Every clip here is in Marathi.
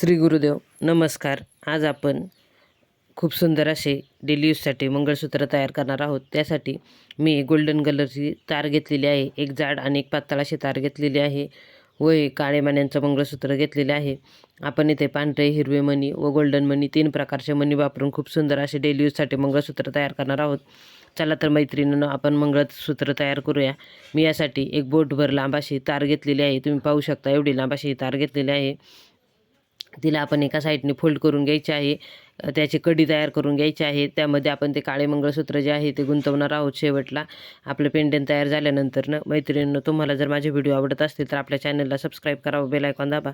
श्री गुरुदेव नमस्कार. आज आपण खूप सुंदर असे डेली यूजसाठी मंगळसूत्र तयार करणार आहोत. त्यासाठी मी गोल्डन कलरची तार घेतलेली आहे एक जाड आणि एक पातळ अशी तार घेतलेली आहे व हे काळे मण्यांचं मंगळसूत्र घेतलेले आहे. आपण इथे पांढरे हिरवे मणी व गोल्डन मणी तीन प्रकारचे मणी वापरून खूप सुंदर असे डेली यूजसाठी मंगळसूत्र तयार करणार आहोत. चला तर मैत्रिणीनं आपण मंगळसूत्र तयार करूया. मी यासाठी एक बोटभर लांबाशी तार घेतलेली आहे. तुम्ही पाहू शकता एवढी लांबाशी तार घेतलेली आहे. तिला आपण एका साईडने फोल्ड करून घ्यायची आहे. त्याची कडी तयार करून घ्यायची आहे. त्यामध्ये आपण ते काळे मंगळसूत्र जे आहे ते गुंतवणार आहोत शेवटला. आपलं पेंडन तयार झाल्यानंतरनं मैत्रिणींनो तुम्हाला जर माझे व्हिडिओ आवडत असतील तर आपल्या चॅनलला सबस्क्राईब करावं बेल आयकॉन दाबा.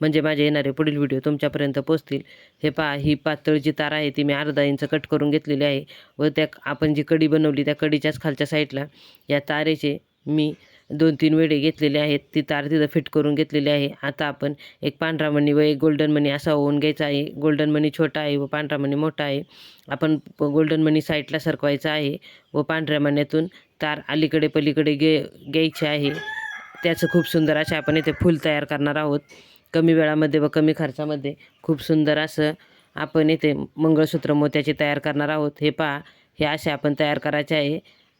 म्हणजे माझे येणारे पुढील व्हिडिओ तुमच्यापर्यंत पोचतील हे पहा ही पातळ जी तार आहे ती मी अर्धा इंच कट करून घेतलेली आहे. व त्या आपण जी कडी बनवली त्या कडीच्याच खालच्या साईडला या तारेचे मी दोन तीन वेळे घेतलेले आहेत. ती तार तिथं फिट करून घेतलेली आहे. आता आपण एक पांढरा मणी व एक गोल्डन मणी असा होऊन घ्यायचा आहे. गोल्डन मणी छोटा आहे व पांढरा मणी मोठा आहे. आपण गोल्डन मणी साईडला सरकवायचा आहे व पांढऱ्या मण्यातून तार अलीकडे पलीकडे घे घ्यायची आहे. त्याचं खूप सुंदर असे आपण इथे फूल तयार करणार आहोत. कमी वेळामध्ये व कमी खर्चामध्ये खूप सुंदर असं आपण इथे मंगळसूत्र मोत्याचे तयार करणार आहोत. हे पहा हे असे आपण तयार करायचे आहे.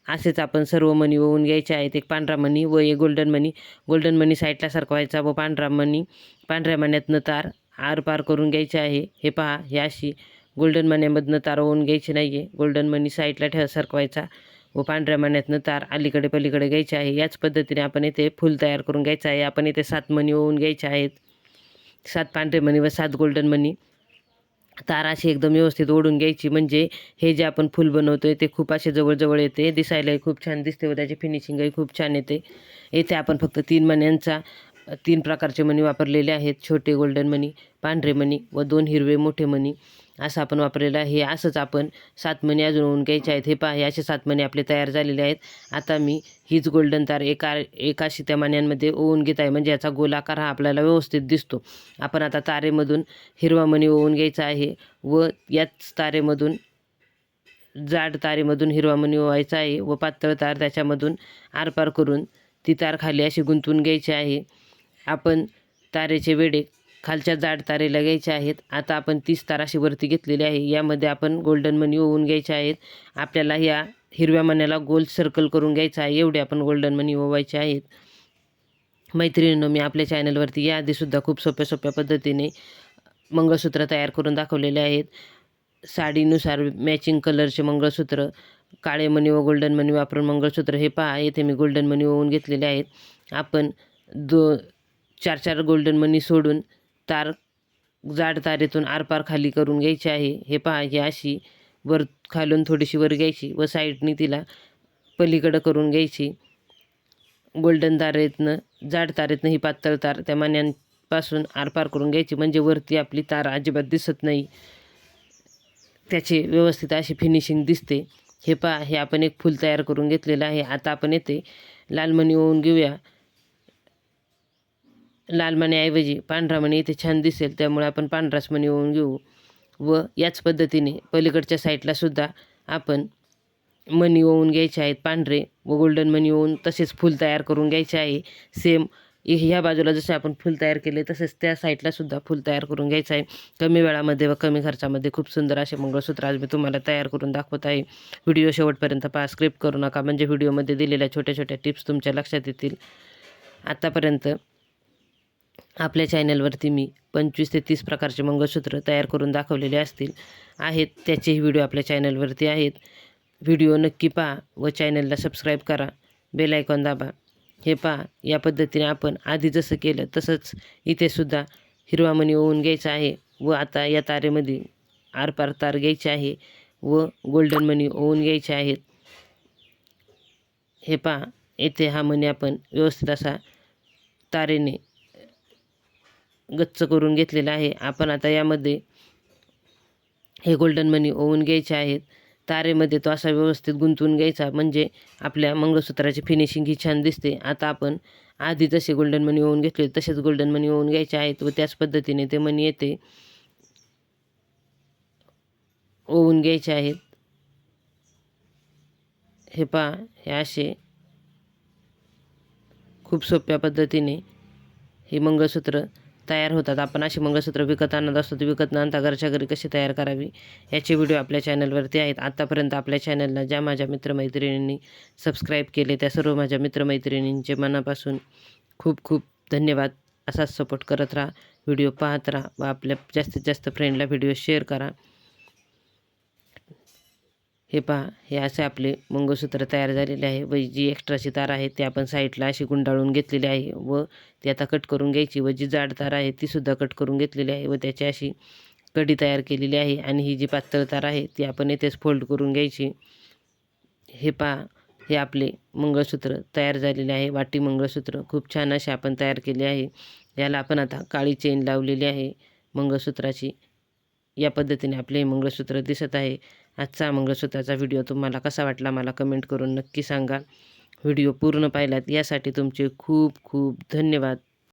असेच आपण सर्व मनी वळून घ्यायचे आहेत. एक पांढरा मणी व एक गोल्डन मनी गोल्डन मनी साईडला सरकवायचा व पांढरा मणी पांढऱ्या मण्यातनं तार आरपार करून घ्यायचे आहे. हे पहा हे अशी गोल्डन मण्यामधनं तार ओवून घ्यायची नाही आहे गोल्डन मनी साईडला ठेव सरकवायचा व पांढऱ्या मण्यातनं तार अलीकडे पलीकडे घ्यायचे आहे. याच पद्धतीने आपण येथे फूल तयार करून घ्यायचं आहे. आपण इथे सात मणी ओवून घ्यायचे आहेत. सात पांढरे मणी व सात गोल्डन मणी. तार अशी एकदम व्यवस्थित ओढून घ्यायची. म्हणजे हे जे आपण फूल बनवतोय ते खूप असे जवळजवळ येते. दिसायलाही खूप छान दिसते व त्याची फिनिशिंगही खूप छान येते. येथे आपण फक्त तीन मण्यांचा तीन प्रकारचे मणी वापरलेले आहेत. छोटे गोल्डन मणी पांढरे मणी व दोन हिरवे मोठे मणी. असं आपण वापरलेलं आहे. असंच आपण सात मणी अजून होऊन घ्यायचे आहेत. हे पहा हे असे सात मणी आपले तयार झालेले आहेत. आता मी हीच गोल्डन तार एका एकाशी त्या मण्यांमध्ये ओवून घेत आहे. म्हणजे याचा गोलाकार हा आपल्याला व्यवस्थित दिसतो. आपण आता तारेमधून हिरवा मणी ओवून घ्यायचा आहे व याच तारेमधून जाड तारेमधून हिरवा मणी ओवायचा आहे व पातळ तार त्याच्यामधून आरपार करून ती तार खाली अशी गुंतवून घ्यायची आहे. आपण तारेचे वेडे खालच्या जाड तारेला घ्यायच्या आहेत. आता आपण तीस ताराशी वरती घेतलेली आहे. यामध्ये आपण गोल्डन मनी ओवून घ्यायचे आहेत. आपल्याला या हिरव्या मण्याला गोल सर्कल करून घ्यायचा आहे. एवढे आपण गोल्डन मनी ओवायचे आहेत. मैत्रिणींनो मी आपल्या चॅनलवरती याआधीसुद्धा खूप सोप्या सोप्या पद्धतीने मंगळसूत्र तयार करून दाखवलेले आहेत. साडीनुसार मॅचिंग कलरचे मंगळसूत्र काळे मणी व गोल्डन मणी वापरून मंगळसूत्र हे पहा. येथे मी गोल्डन मणी ओवून घेतलेले आहेत. आपण दो चार चार गोल्डन मनी सोडून तार जाड तारेतून आरपार खाली करून घ्यायची आहे. हे पहा ही अशी वर खालून थोडीशी वर घ्यायची व साईडनी तिला पलीकडं करून घ्यायची. गोल्डन तारेतनं जाड तारेतनं ही पातळ तार त्या मान्यांपासून आरपार करून घ्यायची. म्हणजे वरती आपली तार अजिबात दिसत नाही. त्याची व्यवस्थित अशी फिनिशिंग दिसते. हे पहा हे आपण एक फूल तयार करून घेतलेलं आहे. आता आपण येते लालमणी होऊन ओवून घेऊया. लाल मण्याऐवजी पांढरा मणी इथे छान दिसेल त्यामुळे आपण पांढराच मणी होऊन घेऊ. व याच पद्धतीने पलीकडच्या साईडला सुद्धा आपण मणी ओवून घ्यायचे आहेत पांढरे व गोल्डन मणी ओवून तसेच फूल तयार करून घ्यायचे आहे. सेम ह्या बाजूला जसे आपण फूल तयार केले तसेच त्या साईडलासुद्धा फूल तयार करून घ्यायचं आहे. कमी वेळामध्ये व कमी खर्चामध्ये खूप सुंदर असे मंगळसूत्र आज मी तुम्हाला तयार करून दाखवत आहे. व्हिडिओ शेवटपर्यंत पहा स्क्रिप्ट करू नका. म्हणजे व्हिडिओमध्ये दिलेल्या छोट्या छोट्या टिप्स तुमच्या लक्षात येतील. आत्तापर्यंत आपल्या चॅनलवरती मी पंचवीस ते तीस प्रकारचे मंगळसूत्र तयार करून दाखवलेले असतील आहेत. त्याचेही व्हिडिओ आपल्या चॅनलवरती आहेत. व्हिडिओ नक्की पहा व चॅनलला सबस्क्राईब करा. बेल आयकॉन दाबा. हे पहा या पद्धतीने आपण आधी जसं केलं तसंच इथे सुद्धा हिरवा मणी ओवून घ्यायचा आहे व आता या तारेमध्ये आरपार तार घ्यायची आहे व गोल्डन मनी ओवून घ्यायचे आहेत. हे पहा येथे हा मणी आपण व्यवस्थित असा तारेने गच्च करून घेतलेला आहे. आपण आता यामध्ये हे गोल्डन मनी ओवून घ्यायचे आहेत. तारेमध्ये तो असा व्यवस्थित गुंतवून घ्यायचा. म्हणजे आपल्या मंगळसूत्राची फिनिशिंग ही छान दिसते. आता आपण आधी जसे गोल्डन मनी ओवून घेतले तसेच गोल्डन मनी ओवून घ्यायचे आहेत व त्याच पद्धतीने ते मनी येते. ओवून घ्यायचे आहेत. हे पहा हे असे खूप सोप्या पद्धतीने हे मंगळसूत्र तयार होतात. आपण अशी मंगळसूत्र विकत आणत असतो ती विकत न आणता घरच्या घरी कशी तयार करावी? याचे व्हिडिओ आपल्या चॅनलवरती आहेत. आत्तापर्यंत आपल्या चॅनलला ज्या माझ्या मित्रमैत्रिणींनी सबस्क्राईब केले त्या सर्व माझ्या मित्रमैत्रिणींचे मनापासून खूप खूप धन्यवाद. असाच सपोर्ट करत राहा. व्हिडिओ पाहत राहा व आपल्या जास्तीत जास्त फ्रेंडला व्हिडिओ शेअर करा. हे पहा हे असे आपले मंगळसूत्र तयार झालेले आहे. व जी एक्स्ट्राची तार आहे ती आपण साईडला अशी गुंडाळून घेतलेली आहे व ती आता कट करून घ्यायची. व जी जाड तार आहे तीसुद्धा कट करून घेतलेली आहे. व त्याची अशी कडी तयार केलेली आहे आणि ही जी पातळ तार आहे ती आपण येथेच फोल्ड करून घ्यायची. हे पहा हे आपले मंगळसूत्र तयार झालेले आहे. वाटी मंगळसूत्र खूप छान असे आपण तयार केले आहे. याला आपण आता काळी चेन लावलेली आहे. मंगळसूत्राची या पद्धतीने आपले हे मंगळसूत्र दिसत आहे. आजचा मंगळसूत्राचा व्हिडिओ तुम्हाला कसा वाटला मला कमेंट करून नक्की सांगा. व्हिडिओ पूर्ण पाहिलात यासाठी तुमचे खूप खूप धन्यवाद.